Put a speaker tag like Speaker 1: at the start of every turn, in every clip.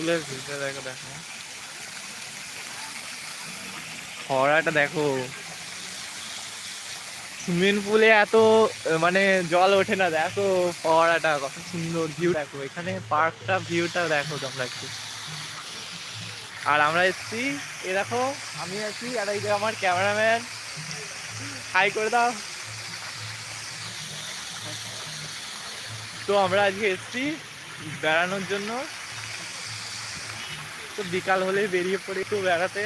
Speaker 1: পুলের ভিতরে দেখো দেখো। খরাটা দেখো। সুইমিং পুলে এত মানে জল ওঠে না, দেখো ফোয়ারাটা কত সুন্দর ভিউ দেখো। এখানে পার্কটা ভিউটা দেখো তোমরা একটু। আর আমরা এসছি, এ দেখো, আমি আছি, আর এই আমার ক্যামেরাম্যান। হাই করে দাও। তো আমরা আজকে এসছি বেড়ানোর জন্য। তো বিকাল হলেই বেরিয়ে পড়ি একটু বেড়াতে।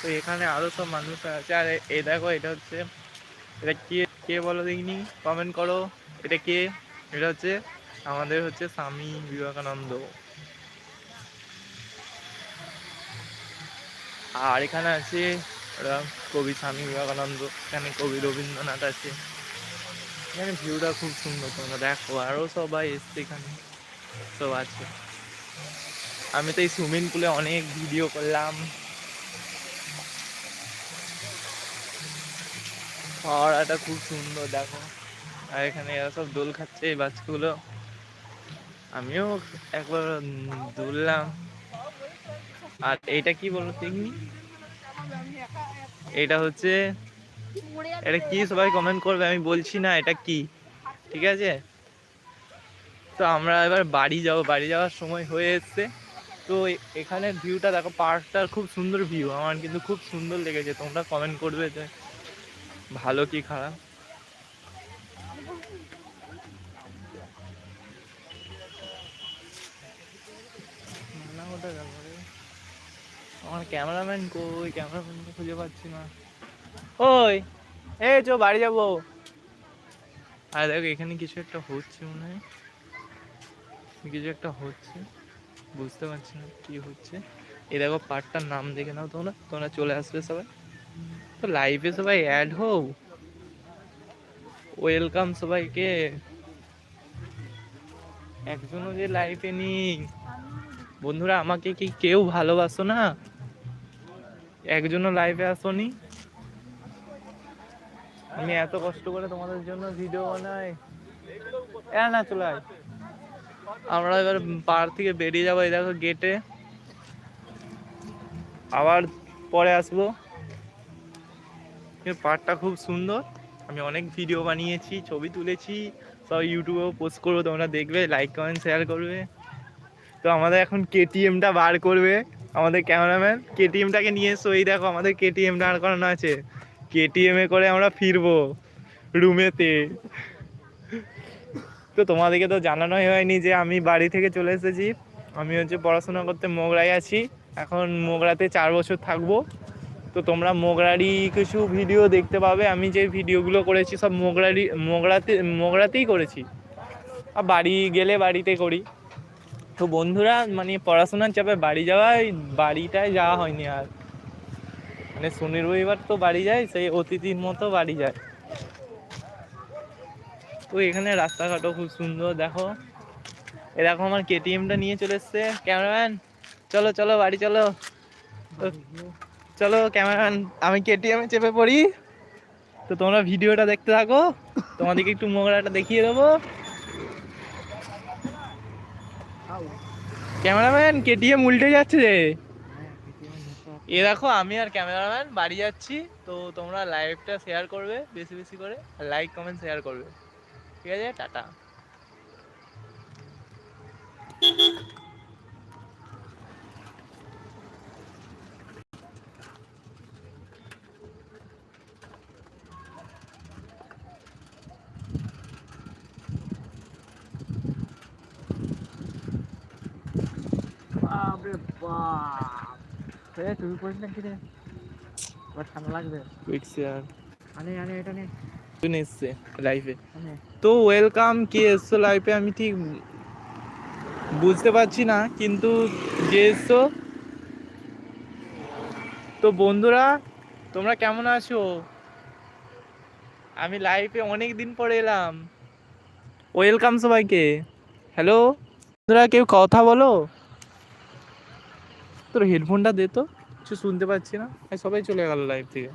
Speaker 1: তো এখানে আরও সব মানুষ আছে। আর এই দেখো, এটা হচ্ছে, এটা কে কে বলো দেখিনি? কমেন্ট করো। এটা কে? এটা হচ্ছে, আমাদের হচ্ছে স্বামী বিবেকানন্দ। আর এখানে আছে, ওরা কবি স্বামী বিবেকানন্দ। এখানে কবি রবীন্দ্রনাথ আছে। এখানে ভিউটা খুব সুন্দর তোমরা দেখো। আরও সবাই এসছে এখানে। সব আছে। আমি তো এই সুইমিং পুলে অনেক ভিডিও করলাম। পাহাড়াটা খুব সুন্দর, দেখো। আর এখানে এরা সব দোল খাচ্ছে এই বাচ্চাগুলো আমিও একবার দুললাম। আর এইটা কি বলো দেখনি এটা হচ্ছে, এটা কি সবাই কমেন্ট করবে আমি বলছি না, এটা কি? ঠিক আছে? তো আমরা এবার বাড়ি যাব। বাড়ি যাওয়ার সময় হয়ে এসছে। তো এখানের ভিউটা দেখো পার্কটার খুব সুন্দর ভিউ আমার কিন্তু খুব সুন্দর লেগেছে। তোমরা কমেন্ট করবে যে ভালো কি খারাপ? আমার ক্যামেরাম্যান কই? ক্যামেরাম্যান খুঁজে পাচ্ছি না। ওই এই চো বাড়ি যাব। আর দেখো এখানে কিছু একটা হচ্ছে মনে হয়। কিছু একটা হচ্ছে। বুঝতে পারছি না কি হচ্ছে। এ দেখো পার্টটার নাম দেখে নাও তোমরা তোমরা চলে আসবে সবাই। তো লাইভে সবাই অ্যাড হও। ওয়েলকাম সবাইকে। একজনও যে লাইভে নেই। বন্ধুরা, আমাকে কি কেউ ভালোবাসো না? একজনও লাইভে আসোনি। আমি এত কষ্ট করে তোমাদের জন্য ভিডিও বানাই। না, চলে আয়। আমরা এবার পার থেকে বেরিয়ে যাব, এই দেখো গেটে আবার পরে আসব। পার্কটা খুব সুন্দর। আমি অনেক ভিডিও বানিয়েছি, ছবি তুলেছি, সব ইউটিউবেও পোস্ট করব, তোমরা দেখবে লাইক কমেন্ট শেয়ার করবে। তো আমাদের এখন কেটিএমটা বার করবে। আমাদের ক্যামেরাম্যান কেটিএমটাকে নিয়ে এসো, এই দেখো আমাদের কেটিএম দাঁড় করানো আছে। কেটিএমে করে আমরা ফিরবো রুমেতে তো তোমাদেরকে তো জানানোই হয়নি যে আমি বাড়ি থেকে চলে এসেছি। আমি হচ্ছে পড়াশোনা করতে মোগরায় আছি। এখন মোগরাতে চার বছর থাকব। তো তোমরা মোগরারই কিছু ভিডিও দেখতে পাবে। আমি যে ভিডিওগুলো করেছি সব মোগরারি মোগরাতে, মোগরাতেই করেছি। আর বাড়ি গেলে বাড়িতে করি। তো বন্ধুরা মানে পড়াশোনার চাপে বাড়ি যাওয়ায়, বাড়িটায় যাওয়া হয়নি আর। মানে শনি রবিবার তো বাড়ি যায়, সেই অতিথির মতো বাড়ি যায়। তো এখানে রাস্তাঘাটও খুব সুন্দর, দেখো। এ দেখো আমার কেটিএমটা নিয়ে চলে এসছে। ক্যামেরাম্যান, চলো চলো, বাড়ি চলো। চলো, ক্যামেরাম্যান, আমি কেটিএমে চেপে পড়ি। তো তোমরা ভিডিওটা দেখতে থাকো। তোমাদেরকে একটু মোগরাটা দেখিয়ে দেবো। ক্যামেরাম্যান, কেটিএম উল্টে যাচ্ছে রে। এ দেখো, আমি আর ক্যামেরাম্যান বাড়ি যাচ্ছি। তো তোমরা লাইভটা শেয়ার করবে, বেশি বেশি করে। আর লাইক কমেন্ট শেয়ার করবে। ঠিক আছে টাটা।
Speaker 2: বাপরে বাপ। তুমি পড়িস না কি রে ঠান্ডা লাগবে। আনে আনে এটা নে।
Speaker 1: শুনে এসছে লাইভে তো ওয়েলকাম কে এসছো লাইভে আমি ঠিক বুঝতে পারছি না কিন্তু যে এসছো। তো বন্ধুরা তোমরা কেমন আছো? আমি লাইভে অনেক দিন পরে এলাম। ওয়েলকাম সবাইকে। হ্যালো বন্ধুরা কেউ কথা বলো? তোর হেডফোনটা দে তো কিছু শুনতে পাচ্ছি না। সবাই চলে গেল লাইভ থেকে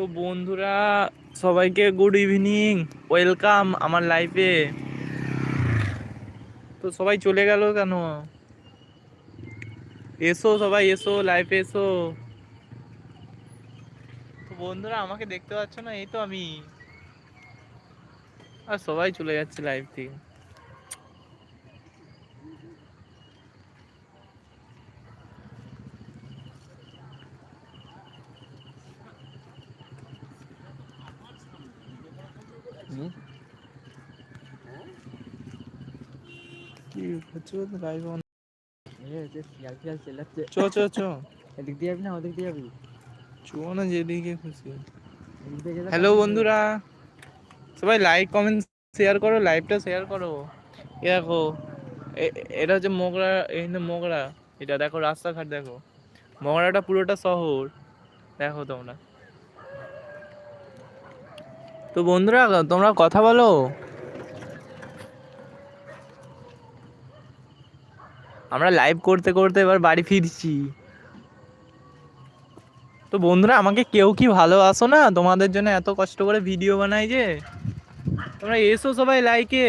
Speaker 1: তো বন্ধুরা, সবাইকে গুড ইভিনিং ওয়েলকাম আমার লাইফে তো সবাই চলে গেল কেন? এসো সবাই, এসো লাইফে এসো। তো বন্ধুরা, আমাকে দেখতে পাচ্ছ না? এই তো আমি। আর সবাই চলে যাচ্ছে লাইভ থেকে কি হচ্ছে চো চো চো।
Speaker 2: এদিক দিয়ে যাবি না ওদিক দিয়ে যাবি
Speaker 1: চো না যেদিকে খুশি। হ্যালো বন্ধুরা। সবাই লাইক কমেন্ট শেয়ার করো লাইভটা শেয়ার করো। এ দেখো এটা হচ্ছে মোগরা এই মোগরা। এটা দেখো রাস্তাঘাট দেখো। মোগরাটা পুরোটা শহর। দেখো তোমরা। তো বন্ধুরা, তোমরা কথা বলো। আমরা লাইভ করতে করতে এবার বাড়ি ফিরছি। তো বন্ধুরা, আমাকে কেউ কি ভালোবাসো না? তোমাদের জন্য এত কষ্ট করে ভিডিও বানাই যে। তোমরা এসো সবাই লাইকে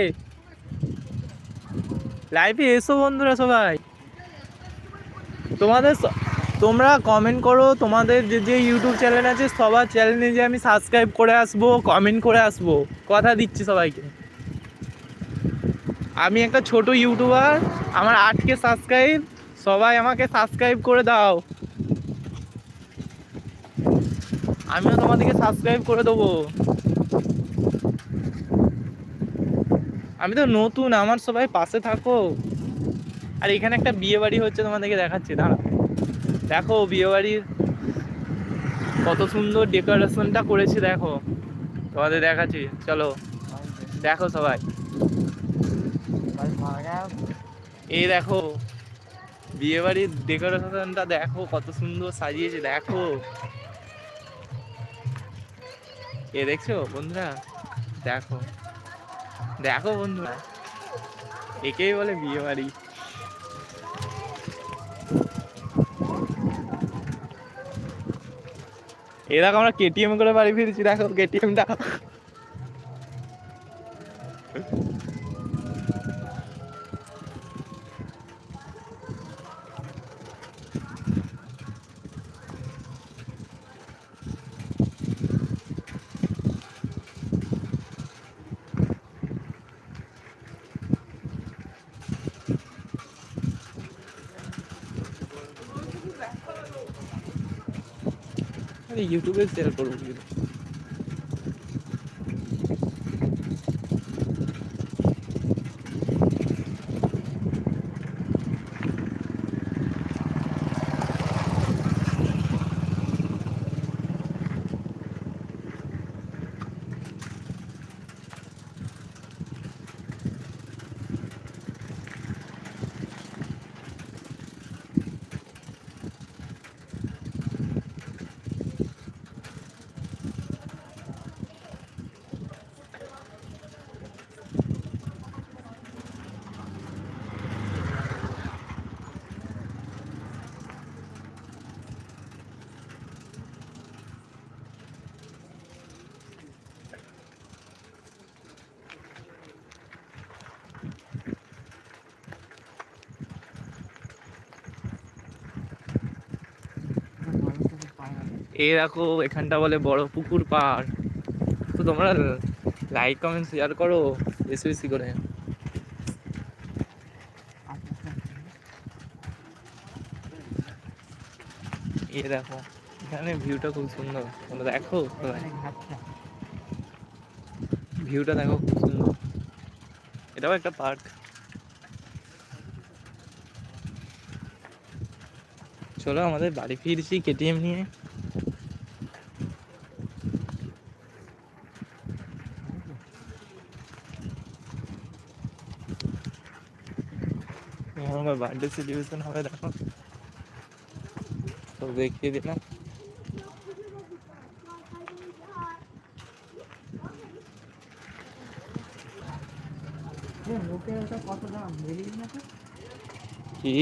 Speaker 1: লাইভে এসো বন্ধুরা সবাই। তোমাদের তোমরা কমেন্ট করো, তোমাদের যে যে ইউটিউব চ্যানেল আছে, সবার চ্যানেলে যে আমি সাবস্ক্রাইব করে আসব কমেন্ট করে আসব। কথা দিচ্ছি সবাইকে। আমি একটা ছোট ইউটিউবার আমার আটকে সাবস্ক্রাইব সবাই আমাকে সাবস্ক্রাইব করে দাও। আমিও তোমাদেরকে সাবস্ক্রাইব করে দেবো। আমি তো নতুন, আমার সবাই পাশে থাকো। আর এখানে একটা বিয়ে বাড়ি হচ্ছে তোমাদেরকে দেখাচ্ছি দাঁড়া দেখো বিয়ে বাড়ির কত সুন্দর ডেকোরেশনটা করেছে, দেখো। তোমাদের দেখাচ্ছি, চলো। দেখো সবাই। এই দেখো বিয়ে বাড়ির ডেকোরেশনটা দেখো, কত সুন্দর সাজিয়েছে, দেখো। এ দেখছ বন্ধুরা? দেখো। দেখো বন্ধুরা। একেই বলে বিয়ে বাড়ি এ দেখো আমরা কেটিএম করে বাড়ি ফিরছি দেখো কেটিএমটা ইউটিউবে শেয়ার করব এই দেখো এখানটা বলে বড় পুকুর পাড়। তো তোমরা লাইক কমেন্ট শেয়ার করো বেশি বেশি করে। এই দেখো, এখানে ভিউটা খুব সুন্দর। তোমরা দেখো? ভিউটা দেখো খুব সুন্দর। এটাও একটা পার্ক। চলো আমাদের বাড়ি ফিরছি কেটিএম নিয়ে। আমার বার্থডে সেলিব্রেশন হবে দেখো। তো দেখিয়ে দিলাম। কি?